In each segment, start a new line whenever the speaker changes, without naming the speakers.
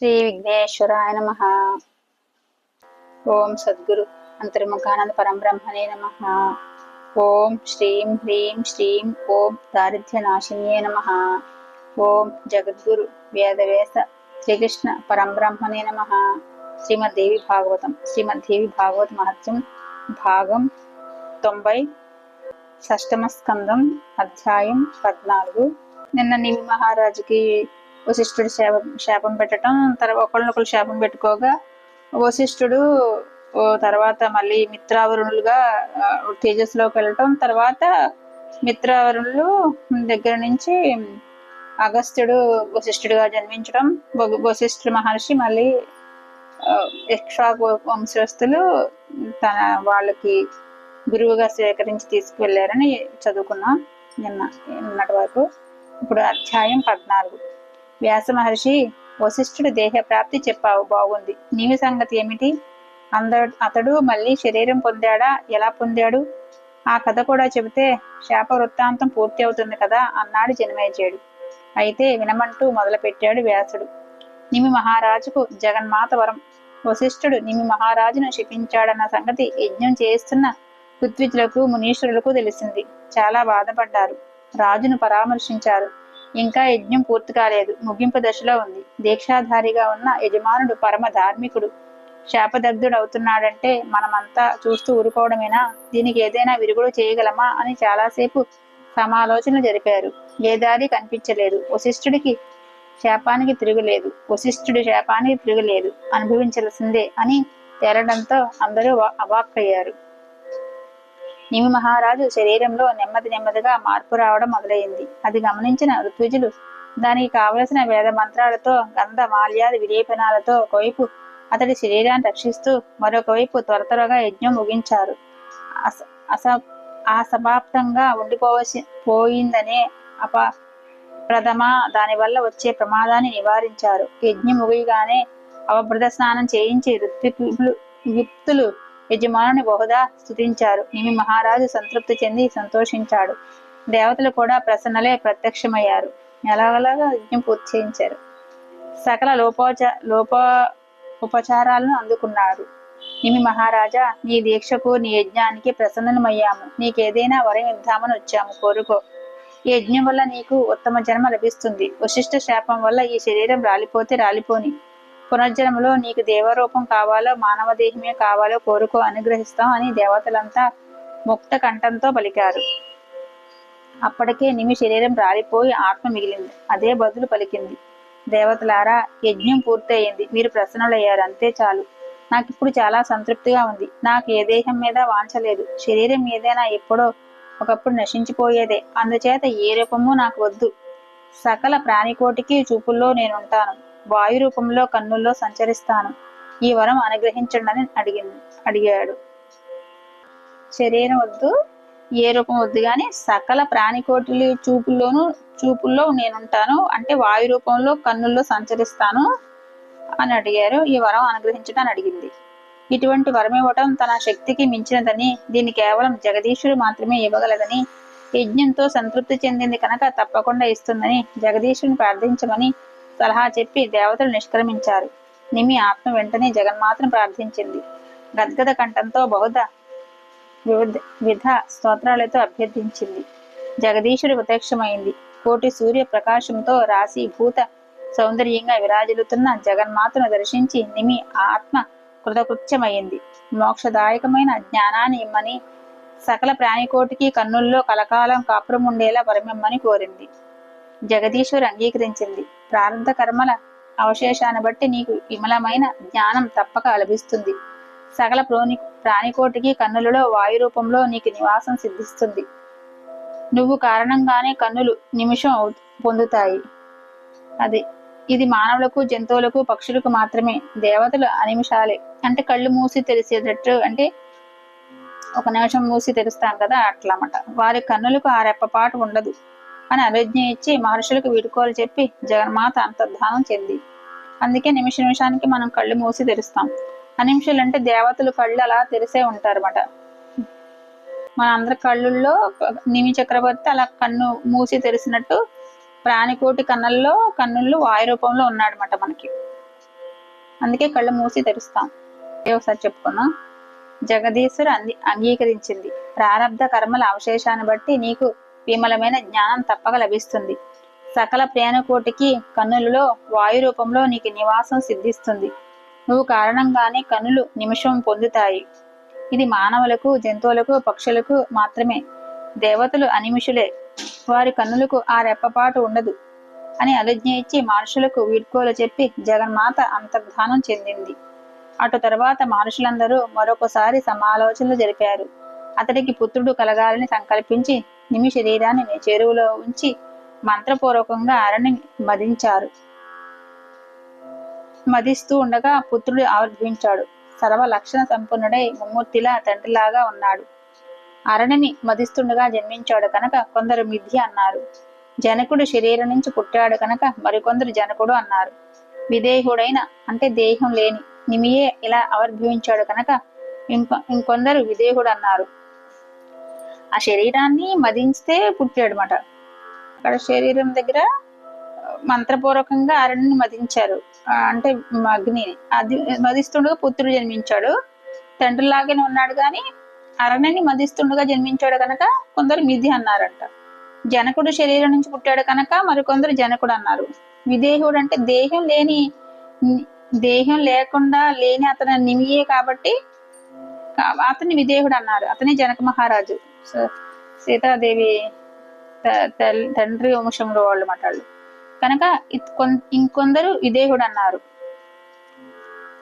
శ్రీ విఘ్నేశ్వరాయ నమ ఓం సద్గురు అంతర్ముఖానంద పరంబ్రహ్మణే నమ ఓం శ్రీం హ్రీం శ్రీం ఓం దారిద్ర్య నాశిన్యే నమ ఓం జగద్గురు వేదవేస శ్రీకృష్ణ పరంబ్రహ్మణే నమ శ్రీమద్దేవి భాగవతం శ్రీమద్దేవి భాగవత మహత్యం భాగం తొంభై షష్టమ స్కందం అధ్యాయం పద్నాలుగు నిన్న నివి మహారాజుకి వశిష్ఠుడు శాపం శాపం పెట్టడం తర్వాత ఒకళ్ళనొకళ్ళు శాపం పెట్టుకోగా వశిష్ఠుడు ఓ తర్వాత మళ్ళీ మిత్రావరుణులుగా తేజస్సులోకి వెళ్ళటం తర్వాత మిత్రావరుణులు దగ్గర నుంచి అగస్త్యుడు వశిష్ఠుడిగా జన్మించడం వశిష్ఠుడు మహర్షి మళ్ళీ ఆ, ఇక్ష్వాకు వంశస్థులు తన వాళ్ళకి గురువుగా స్వీకరించి తీసుకువెళ్ళారని చదువుకున్నాం నిన్న నిన్నటి వరకు. ఇప్పుడు అధ్యాయం పద్నాలుగు. వ్యాస మహర్షి వశిష్ఠుడు దేహ ప్రాప్తి చెప్పావు బాగుంది. నీవి సంగతి ఏమిటి? అందడు అతడు మళ్ళీ శరీరం పొందాడా? ఎలా పొందాడు? ఆ కథ కూడా చెబితే శాప వృత్తాంతం పూర్తి అవుతుంది కదా అన్నాడు జనమేజయుడు. అయితే వినమంటూ మొదలుపెట్టాడు వ్యాసుడు. నిమి మహారాజుకు జగన్మాత వరం వశిష్ఠుడు నిమి మహారాజును శపించాడన్న సంగతి యజ్ఞం చేస్తున్న పృథ్వీజులకు మునీశ్వరులకు తెలిసింది. చాలా బాధపడ్డారు. రాజును పరామర్శించారు. ఇంకా యజ్ఞం పూర్తి కాలేదు. ముగింపు దశలో ఉంది. దీక్షాధారిగా ఉన్న యజమానుడు పరమ ధార్మికుడు. శాపదగ్ధుడవుతున్నాడంటే మనమంతా చూస్తూ ఊరుకోవడమేనా? దీనికి ఏదైనా విరుగుడు చేయగలమా? అని చాలాసేపు సమాలోచన జరిపారు. ఏ దారి కనిపించలేదు. వశిష్ఠుడికి శాపానికి తిరుగులేదు. వశిష్ఠుడి శాపానికి తిరుగులేదు. అనుభవించాల్సిందే అని తేలడంతో అందరూ అవాక్కయ్యారు. నిమి మహారాజు శరీరంలో నెమ్మది నెమ్మదిగా మార్పు రావడం మొదలైంది. అది గమనించిన ఋత్విజులు దానికి కావలసిన వేద మంత్రాలతో గంధ మాల్యాది విలేపనాలతో ఒకవైపు అతడి శరీరాన్ని రక్షిస్తూ మరొక వైపు త్వర త్వరగా యజ్ఞం ముగించారు. అస అస అసమాప్తంగా ఉండిపోవసి పోయిందనే అప ప్రథమ దానివల్ల వచ్చే ప్రమాదాన్ని నివారించారు. యజ్ఞం ముగియగానే అవభృత స్నానం చేయించి ఋత్వికులు యుక్తులు యజమానుని బహుదా స్థుతించారు నిమి మహారాజు సంతృప్తి చెంది సంతోషించాడు. దేవతలు కూడా ప్రసన్నలే ప్రత్యక్షమయ్యారు. ఎలాగలాగా యజ్ఞం పూర్తి చేయించారు. సకల లోపోచ లోప ఉపచారాలను అందుకున్నారు. నిమి మహారాజా నీ దీక్షకు నీ యజ్ఞానికి ప్రసన్నమయ్యాము. నీకేదైనా వరం ఇద్దామని వచ్చాము. కోరుకో. ఈ యజ్ఞం వల్ల నీకు ఉత్తమ జన్మ లభిస్తుంది. వశిష్ఠ శాపం వల్ల ఈ శరీరం రాలిపోతే రాలిపోని. పునర్జన్మలో నీకు దేవరూపం కావాలో మానవ దేహమే కావాలో కోరుకో అనుగ్రహిస్తాం అని దేవతలంతా ముక్త కంఠంతో పలికారు. అప్పటికే నిమి శరీరం రాలిపోయి ఆత్మ మిగిలింది. అదే బదులు పలికింది. దేవతలారా యజ్ఞం పూర్తయింది. మీరు ప్రసన్నులయ్యారు. అంతే చాలు. నాకు ఇప్పుడు చాలా సంతృప్తిగా ఉంది. నాకు ఏ దేహం మీద వాంచలేదు శరీరం ఏదైనా ఎప్పుడో ఒకప్పుడు నశించిపోయేదే. అందుచేత ఏ రూపము నాకు వద్దు. సకల ప్రాణికోటికి చూపుల్లో నేనుంటాను. వాయు రూపంలో కన్నుల్లో సంచరిస్తాను. ఈ వరం అనుగ్రహించండి అని అడిగింది అడిగాడు. శరీరం వద్దు ఏ రూపం వద్దు కానీ సకల ప్రాణికోటి చూపుల్లోనూ చూపుల్లో నేనుంటాను అంటే వాయు రూపంలో కన్నుల్లో సంచరిస్తాను అని అడిగారు. ఈ వరం అనుగ్రహించడం అని అడిగింది. ఇటువంటి వరం ఇవ్వటం తన శక్తికి మించినదని దీన్ని కేవలం జగదీశ్వరుడు మాత్రమే ఇవ్వగలదని యజ్ఞంతో సంతృప్తి చెందింది కనుక తప్పకుండా ఇస్తుందని జగదీశుని ప్రార్థించమని సలహా చెప్పి దేవతలు నిష్క్రమించారు. నిమి ఆత్మ వెంటనే జగన్మాతను ప్రార్థించింది. గద్గద కంఠంతో బహుధ వివిధ విధ స్తోత్రాలతో అభ్యర్థించింది. జగదీశుడు ప్రత్యక్షమైంది. కోటి సూర్య ప్రకాశంతో రాశి భూత సౌందర్యంగా విరాజిల్లుతున్న జగన్మాతను దర్శించి నిమి ఆత్మ కృతకృత్యమైంది. మోక్షదాయకమైన జ్ఞానాన్ని ఇమ్మని సకల ప్రాణికోటికి కన్నుల్లో కలకాలం కాపురం ఉండేలా వరమిమ్మని కోరింది. జగదీశ్వరు అంగీకరించింది. ప్రారంభ కర్మల అవశేషాన్ని బట్టి నీకు విమలమైన జ్ఞానం తప్పక లభిస్తుంది. సకల ప్రోని ప్రాణికోటికి కన్నులలో వాయు రూపంలో నీకు నివాసం సిద్ధిస్తుంది. నువ్వు కారణంగానే కన్నులు నిమిషం పొందుతాయి. అది ఇది మానవులకు జంతువులకు పక్షులకు మాత్రమే. దేవతలు అనిమిషాలే. అంటే కళ్ళు మూసి తెరిచేటట్టు అంటే ఒక నిమిషం మూసి తెరుస్తాం కదా అట్లా అన్నమాట వారి కన్నులకు ఆ రెప్పపాటు ఉండదు. అని అనుజ్ఞ ఇచ్చి మహర్షులకు వీడుకోలు చెప్పి జగన్మాత అంతర్ధానం చెంది. అందుకే నిమిష నిమిషానికి మనం కళ్ళు మూసి తెరుస్తాం. అనిమిషులు అంటే దేవతలు కళ్ళు అలా తెరిసే ఉంటారన్నమాట. మన అందరి కళ్ళుల్లో నిమి చక్రవర్తి అలా కన్ను మూసి తెరిసినట్టు ప్రాణికోటి కన్నుల్లో కన్నుళ్ళు వాయు రూపంలో ఉన్నాడనమాట మనకి. అందుకే కళ్ళు మూసి తెరుస్తాం. ఒకసారి చెప్పుకున్నాం జగదీశ్వరు అంది అంగీకరించింది. ప్రారంధ కర్మల అవశేషాన్ని బట్టి నీకు విమలమైన జ్ఞానం తప్పక లభిస్తుంది. సకల ప్రేణకోటికి కన్నులలో వాయు రూపంలో నీకు నివాసం సిద్ధిస్తుంది. నువ్వు కారణంగానే కన్నులు నిమిషం పొందుతాయి. ఇది మానవులకు జంతువులకు పక్షులకు మాత్రమే. దేవతలు అనిమిషులే. వారి కన్నులకు ఆ రెప్పపాటు ఉండదు అని అనుజ్ఞ ఇచ్చి మనుషులకు వీడ్కోలు చెప్పి జగన్మాత అంతర్ధానం చెందింది. అటు తర్వాత మనుషులందరూ మరొకసారి సమాలోచనలు జరిపారు. అతడికి పుత్రుడు కలగాలని సంకల్పించి నిమి శరీరాన్ని చెరువులో ఉంచి మంత్రపూర్వకంగా అరణి మదించారు. మదిస్తూ ఉండగా పుత్రుడు ఆవిర్భవించాడు. సర్వ లక్షణ సంపన్నుడై ముమ్మూర్తిలా తండ్రిలాగా ఉన్నాడు. అరణిని మదిస్తుండగా జన్మించాడు కనుక కొందరు మిథ్య అన్నారు. జనకుడు శరీరం నుంచి పుట్టాడు కనుక మరికొందరు జనకుడు అన్నారు. విదేహుడైన అంటే దేహం లేని నిమియే ఇలా ఆవిర్భవించాడు కనుక ఇంకొ ఇంకొందరు విదేహుడు అన్నారు ఆ శరీరాన్ని మదించితే పుట్టాడు అనమాట అక్కడ శరీరం దగ్గర మంత్రపూర్వకంగా అరణ్ని మదించారు. అంటే అగ్ని అది మదిస్తుండగా పుత్రుడు జన్మించాడు. తండ్రిలాగానే ఉన్నాడు కానీ అరణ్యని మదిస్తుండగా జన్మించాడు కనుక కొందరు మిధి అన్నారంట. జనకుడు శరీరం నుంచి పుట్టాడు కనుక మరికొందరు జనకుడు అన్నారు. విదేహుడు అంటే దేహం లేని దేహం లేకుండా లేని అతని నిమియే కాబట్టి అతని విదేహుడు అన్నారు. అతని జనక మహారాజు. సీతాదేవి తండ్రి వంశంలో వాళ్ళు మాట్లాడు కనుక ఇంకొందరు విదేహుడు అన్నారు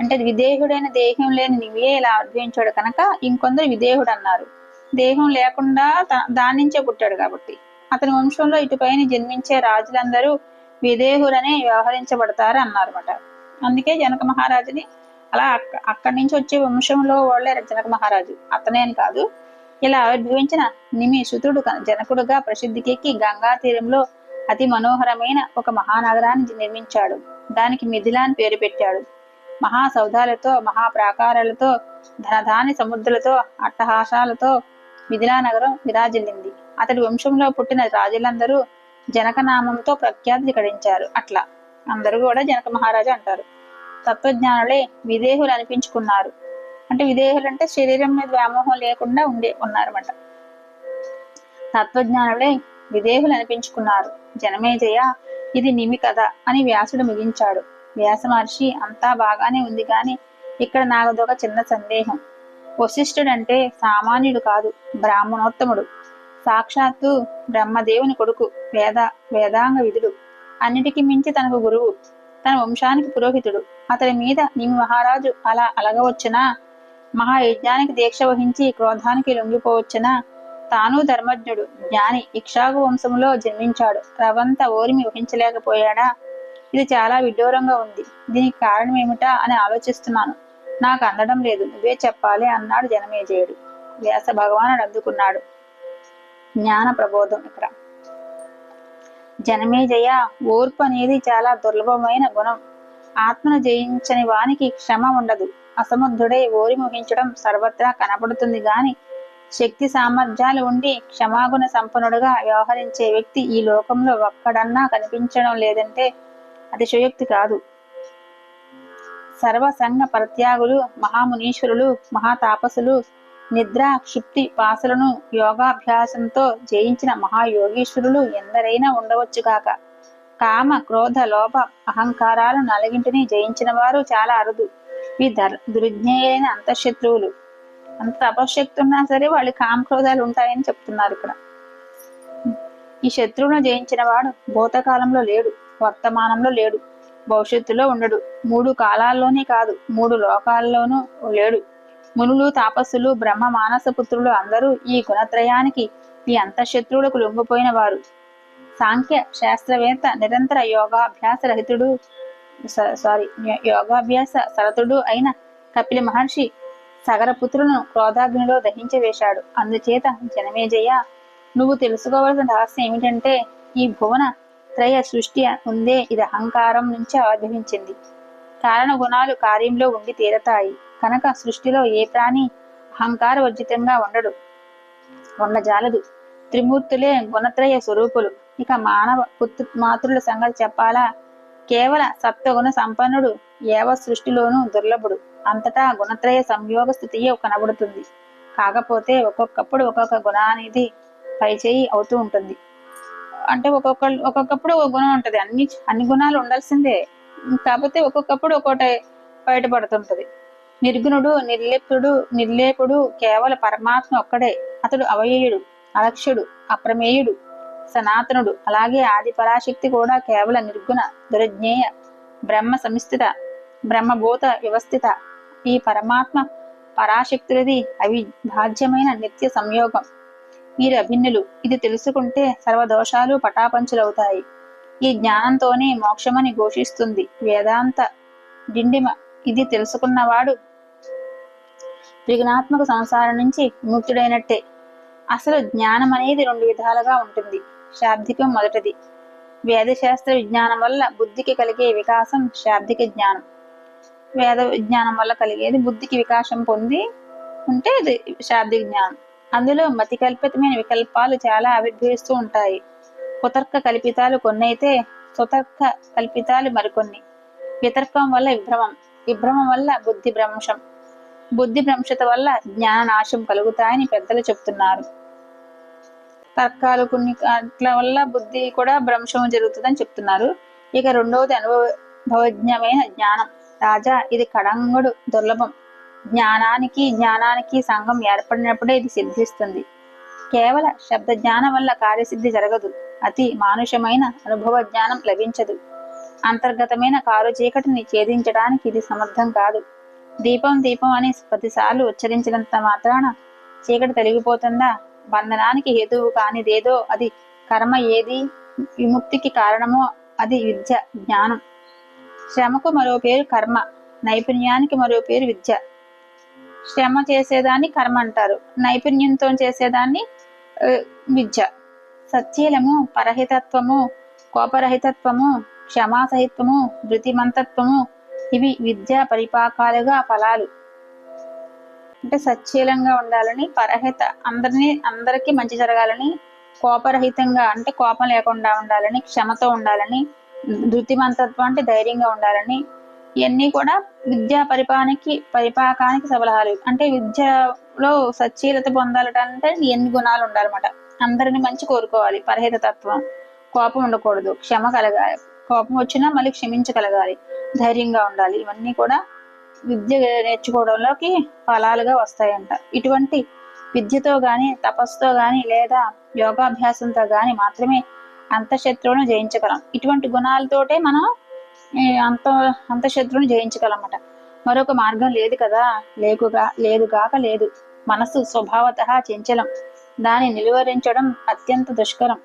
అంటే విదేహుడైన దేహం లేని నువ్వే ఇలా అద్భవించాడు కనుక ఇంకొందరు విదేహుడు అన్నారు దేహం లేకుండా దాని నుంచే పుట్టాడు కాబట్టి. అతని వంశంలో ఇటుపైన జన్మించే రాజులందరూ విదేహుడనే వ్యవహరించబడతారు అన్నారన్నమాట. అందుకే జనక మహారాజుని అలా అక్కడి నుంచి వచ్చే వంశంలో వాళ్ళే జనక మహారాజు. అతనే అని కాదు. ఇలా ఆవిర్భవించిన నిమిశుతుడు జనకుడుగా ప్రసిద్ధికెక్కి గంగా తీరంలో అతి మనోహరమైన ఒక మహానగరాన్ని నిర్మించాడు. దానికి మిథిలాన్ పేరు పెట్టాడు. మహా సౌధాలతో మహాప్రాకారాలతో ధనధాని సముద్రులతో అట్టహాసాలతో మిథిలా నగరం విరాజిల్లింది. అతడి వంశంలో పుట్టిన రాజులందరూ జనకనామంతో ప్రఖ్యాతి గడించారు. అట్లా అందరూ కూడా జనక మహారాజు అంటారు. తత్వజ్ఞానులే విదేహులు అనిపించుకున్నారు అంటే విదేహులు అంటే శరీరం మీద వ్యామోహం లేకుండా ఉండే ఉన్నారన్నమాట. తత్వజ్ఞానులే విదేహులు అనిపించుకున్నారు. జనమేజయ ఇది నిమి కథ అని వ్యాసుడు ముగించాడు. వ్యాస మహర్షి అంతా బాగానే ఉంది కానీ ఇక్కడ నాగదొక చిన్న సందేహం. వశిష్ఠుడంటే సామాన్యుడు కాదు బ్రాహ్మణోత్తముడు. సాక్షాత్తు బ్రహ్మదేవుని కొడుకు వేద వేదాంగ విధుడు. అన్నిటికీ మించి తనకు గురువు. తన వంశానికి పురోహితుడు. అతని మీద నిమి మహారాజు అలా అలగవచ్చునా? మహాయజ్ఞానికి దీక్ష వహించి క్రోధానికి లొంగిపోవచ్చునా? తాను ధర్మజ్ఞుడు జ్ఞాని ఇక్షాగు వంశంలో జన్మించాడు. రవంత ఓరిమి వహించలేకపోయాడా? ఇది చాలా విడ్డూరంగా ఉంది. దీనికి కారణం ఏమిటా అని ఆలోచిస్తున్నాను. నాకు అందడం లేదు. నువ్వే చెప్పాలి అన్నాడు జనమేజయుడు. వ్యాస భగవానుడు అందుకున్నాడు. జ్ఞాన ప్రబోధం ఇక్కడ. జనమేజయ ఓర్పు అనేది చాలా దుర్లభమైన గుణం. ఆత్మను జయించని వానికి క్షమ ఉండదు. అసమర్థుడై ఓరి ముహించడం సర్వత్రా కనపడుతుంది గాని శక్తి సామర్థ్యాలు ఉండి క్షమాగుణ సంపన్నుడుగా వ్యవహరించే వ్యక్తి ఈ లోకంలో ఒక్కడన్నా కనిపించడం లేదంటే అతిశయోక్తి కాదు. సర్వసంగ ప్రత్యాగులు మహామునీశ్వరులు మహాతాపసులు నిద్ర క్షుప్తి పాసలను యోగాభ్యాసంతో జయించిన మహాయోగీశ్వరులు ఎందరైనా ఉండవచ్చుగాక కామ క్రోధ లోభ అహంకారాలు నలగింటిని జయించిన వారు చాలా అరుదు. ఈ దుర్జ్ఞేయైన అంతఃశత్రువులు. అంత తపశక్తి ఉన్నా సరే వాళ్ళు కామక్రోధాలు ఉంటాయని చెప్తున్నారు ఇక్కడ. ఈ శత్రువును జయించిన వాడు భూతకాలంలో లేడు వర్తమానంలో లేడు భవిష్యత్తులో ఉండడు. మూడు కాలాల్లోనే కాదు మూడు లోకాల్లోనూ లేడు. మునులు తాపస్సులు బ్రహ్మ మానస పుత్రులు అందరూ ఈ గుణత్రయానికి ఈ అంతఃశత్రువులకు లొంగిపోయిన వారు. సాంఖ్య శాస్త్రవేత్త నిరంతర యోగాభ్యాస రహితుడు సారీ యోగాభ్యాస సరతుడు అయిన కపిల మహర్షి సగరపుత్రులను క్రోధాగ్నిలో దహించవేశాడు. అందుచేత జనమేజయ నువ్వు తెలుసుకోవలసిన రహస్యం ఏమిటంటే ఈ భువన త్రయ సృష్టి ఉందే ఇది అహంకారం నుంచి ఆవిర్భవించింది కారణ గుణాలు కార్యంలో ఉండి తీరతాయి. కనుక సృష్టిలో ఏ ప్రాణి అహంకార వర్జితంగా ఉండడు ఉండజాలదు. త్రిమూర్తులే గుణత్రయ స్వరూపులు. ఇక మానవ పుత్ర మాతృల సంగతి చెప్పాలా? కేవల సత్వగుణ సంపన్నుడు ఏవ సృష్టిలోనూ దుర్లభుడు. అంతటా గుణత్రయ సంయోగ స్థితియే కనబడుతుంది. కాకపోతే ఒక్కొక్కప్పుడు ఒక్కొక్క గుణ అనేది పైచేయి అవుతూ ఉంటుంది. అంటే ఒక్కొక్క ఒక్కొక్కప్పుడు ఒక గుణం ఉంటుంది. అన్ని అన్ని గుణాలు ఉండాల్సిందే. కాకపోతే ఒక్కొక్కప్పుడు ఒక్కోటే బయటపడుతుంటది. నిర్గుణుడు నిర్లిప్తుడు నిర్లేపుడు కేవల పరమాత్మ ఒక్కడే. అతడు అవయయుడు అలక్ష్యుడు అప్రమేయుడు సనాతనుడు. అలాగే ఆది పరాశక్తి కూడా కేవల నిర్గుణ దురజ్ఞేయ బ్రహ్మ సంస్థిత బ్రహ్మభూత వ్యవస్థిత. ఈ పరమాత్మ పరాశక్తులది అవిభాజ్యమైన నిత్య సంయోగం. మీరు అభిన్నులు ఇది తెలుసుకుంటే సర్వదోషాలు పటాపంచులవుతాయి. ఈ జ్ఞానంతోనే మోక్షమని ఘోషిస్తుంది వేదాంత డిండిమ. ఇది తెలుసుకున్నవాడు త్రిగుణాత్మక సంసారం నుంచి ముక్తుడైనట్టే అసలు జ్ఞానం అనేది రెండు విధాలుగా ఉంటుంది. శాబ్దికం మొదటిది. వేదశాస్త్ర విజ్ఞానం వల్ల బుద్ధికి కలిగే వికాసం శాబ్దిక జ్ఞానం. వేద విజ్ఞానం వల్ల కలిగేది బుద్ధికి వికాసం పొంది ఉంటే ఇది శాబ్దిక జ్ఞానం. అందులో మతి కల్పితమైన వికల్పాలు చాలా ఆవిర్భవిస్తూ ఉంటాయి. కుతర్క కల్పితాలు కొన్నైతే సుతర్క కల్పితాలు మరికొన్ని. వితర్కం వల్ల విభ్రమం విభ్రమం వల్ల బుద్ధి భ్రంశం. బుద్ధి భ్రంశత వల్ల జ్ఞాన నాశం కలుగుతాయని పెద్దలు చెప్తున్నారు. తర్కాలు కొన్ని అట్ల వల్ల బుద్ధి కూడా భ్రంశం జరుగుతుందని చెప్తున్నారు. ఇక రెండవది అనుభవజ్ఞమైన జ్ఞానం. రాజా ఇది కడంగుడు దుర్లభం. జ్ఞానానికి జ్ఞానానికి సంఘం ఏర్పడినప్పుడే ఇది సిద్ధిస్తుంది. కేవల శబ్ద జ్ఞానం వల్ల కార్యసిద్ధి జరగదు. అతి మానుషమైన అనుభవ జ్ఞానం లభించదు. అంతర్గతమైన కారు చీకటిని ఛేదించడానికి ఇది సమర్థం కాదు. దీపం దీపం అని పదిసార్లు ఉచ్చరించినంత మాత్రాన చీకటి తొలగిపోతుందా? బంధనానికి హేతువు కానిదేదో అది కర్మ ఏది విముక్తికి కారణమో అది విద్య జ్ఞానం. శ్రమకు మరో పేరు కర్మ నైపుణ్యానికి మరో పేరు విద్య. శ్రమ చేసేదాన్ని కర్మ అంటారు. నైపుణ్యంతో చేసేదాన్ని విద్య. సత్యలము పరహితత్వము కోపరహితత్వము క్షమాసహిత్వము ధృతిమంతత్వము ఇవి విద్యా పరిపాకాలుగా ఫలాలు. అంటే సచ్చీలంగా ఉండాలని పరహిత అందరినీ అందరికీ మంచి జరగాలని కోపరహితంగా అంటే కోపం లేకుండా ఉండాలని క్షమతో ఉండాలని ధృతిమంతత్వం అంటే ధైర్యంగా ఉండాలని ఇవన్నీ కూడా విద్యా పరిపానికి పరిపాకానికి సలహాలు. అంటే విద్యలో సచ్చీలత పొందాలంటే ఎన్ని గుణాలు ఉండాలన్నమాట. అందరిని మంచి కోరుకోవాలి. పరహిత తత్వం. కోపం ఉండకూడదు. క్షమ కలగాలి. కోపం వచ్చినా మళ్ళీ క్షమించగలగాలి. ధైర్యంగా ఉండాలి. ఇవన్నీ కూడా విద్య నేర్చుకోవడంలోకి ఫలాలుగా వస్తాయంట. ఇటువంటి విద్యతో గాని తపస్సుతో గాని లేదా యోగాభ్యాసంతో గాని మాత్రమే అంతఃశత్రువును జయించగలం. ఇటువంటి గుణాలతోటే మనం అంత అంతఃశత్రువును జయించగలమట. మరొక మార్గం లేదు కదా. లేకుగా లేదు కాక లేదు. మనసు స్వభావత చెంచలం. దాన్ని నిలువరించడం అత్యంత దుష్కరం.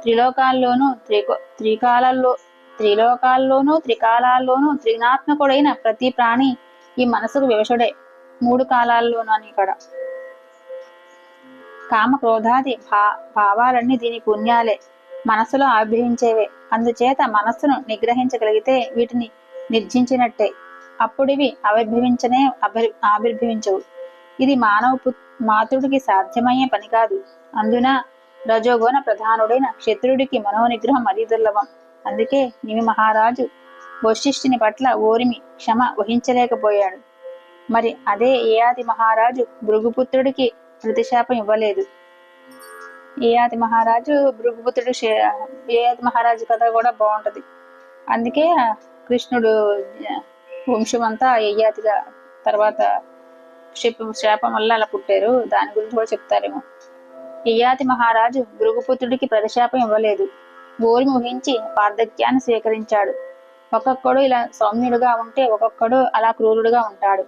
త్రిలోకాల్లోనూ త్రికో త్రికాలలో త్రిలోకాల్లోనూ త్రికాలాల్లోనూ త్రిగుణాత్మకుడైన ప్రతి ప్రాణి ఈ మనసుకు వివశుడే. మూడు కాలాల్లోనూ అని ఇక్కడ. కామ క్రోధాది భా భావాలన్నీ దీని పుణ్యాలే. మనసులో ఆవిర్భవించేవే అందుచేత మనస్సును నిగ్రహించగలిగితే వీటిని నిర్జించినట్టే. అప్పుడివి ఆవిర్భవించనే ఆవిర్భవించవు. ఇది మానవ మాతృడికి సాధ్యమయ్యే పని కాదు. అందున రజోగుణ ప్రధానుడైన క్షత్రుడికి మనోనిగ్రహం మరీ దుర్లభం. అందుకే నిమి మహారాజు వశిష్ఠుని పట్ల ఓరిమి క్షమ వహించలేకపోయాడు. మరి అదే ఏయాది మహారాజు భృగుపుత్రుడికి ప్రతిశాపం ఇవ్వలేదు. ఏయాది మహారాజు భృగుపుత్రుడు ఏయాది మహారాజు కథ కూడా బాగుంటది. అందుకే కృష్ణుడు వంశమంతా ఏయాదిగా తర్వాత శాపం వల్ల అలా పుట్టారు. దాని గురించి కూడా చెప్తారేమో. ఏయాతి మహారాజు భృగుపుత్రుడికి ప్రతిశాపం ఇవ్వలేదు. ఓరి ఊహించి వార్ధక్యాన్ని స్వీకరించాడు. ఒక్కొక్కడు ఇలా సౌమ్యుడుగా ఉంటే ఒక్కొక్కడు అలా క్రూరుడుగా ఉంటాడు.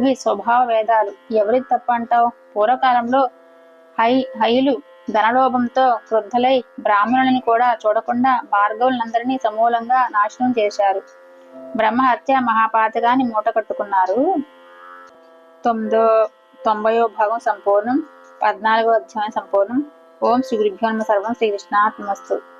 ఇవి స్వభావ వేదాలు. ఎవరికి తప్ప అంటావు పూర్వకాలంలో హై హైలు ధనలోభంతో క్రుద్ధలై బ్రాహ్మణులని కూడా చూడకుండా భార్గవులందరినీ సమూలంగా నాశనం చేశారు. బ్రహ్మహత్య మహాపాతగాని మూట కట్టుకున్నారు తొమ్మిదో తొంభయో భాగం సంపూర్ణం. పద్నాలుగో అధ్యాయం సంపూర్ణం. ఓం శ్రీ గురుభ్యో సర్వం శ్రీకృష్ణాత్మస్తు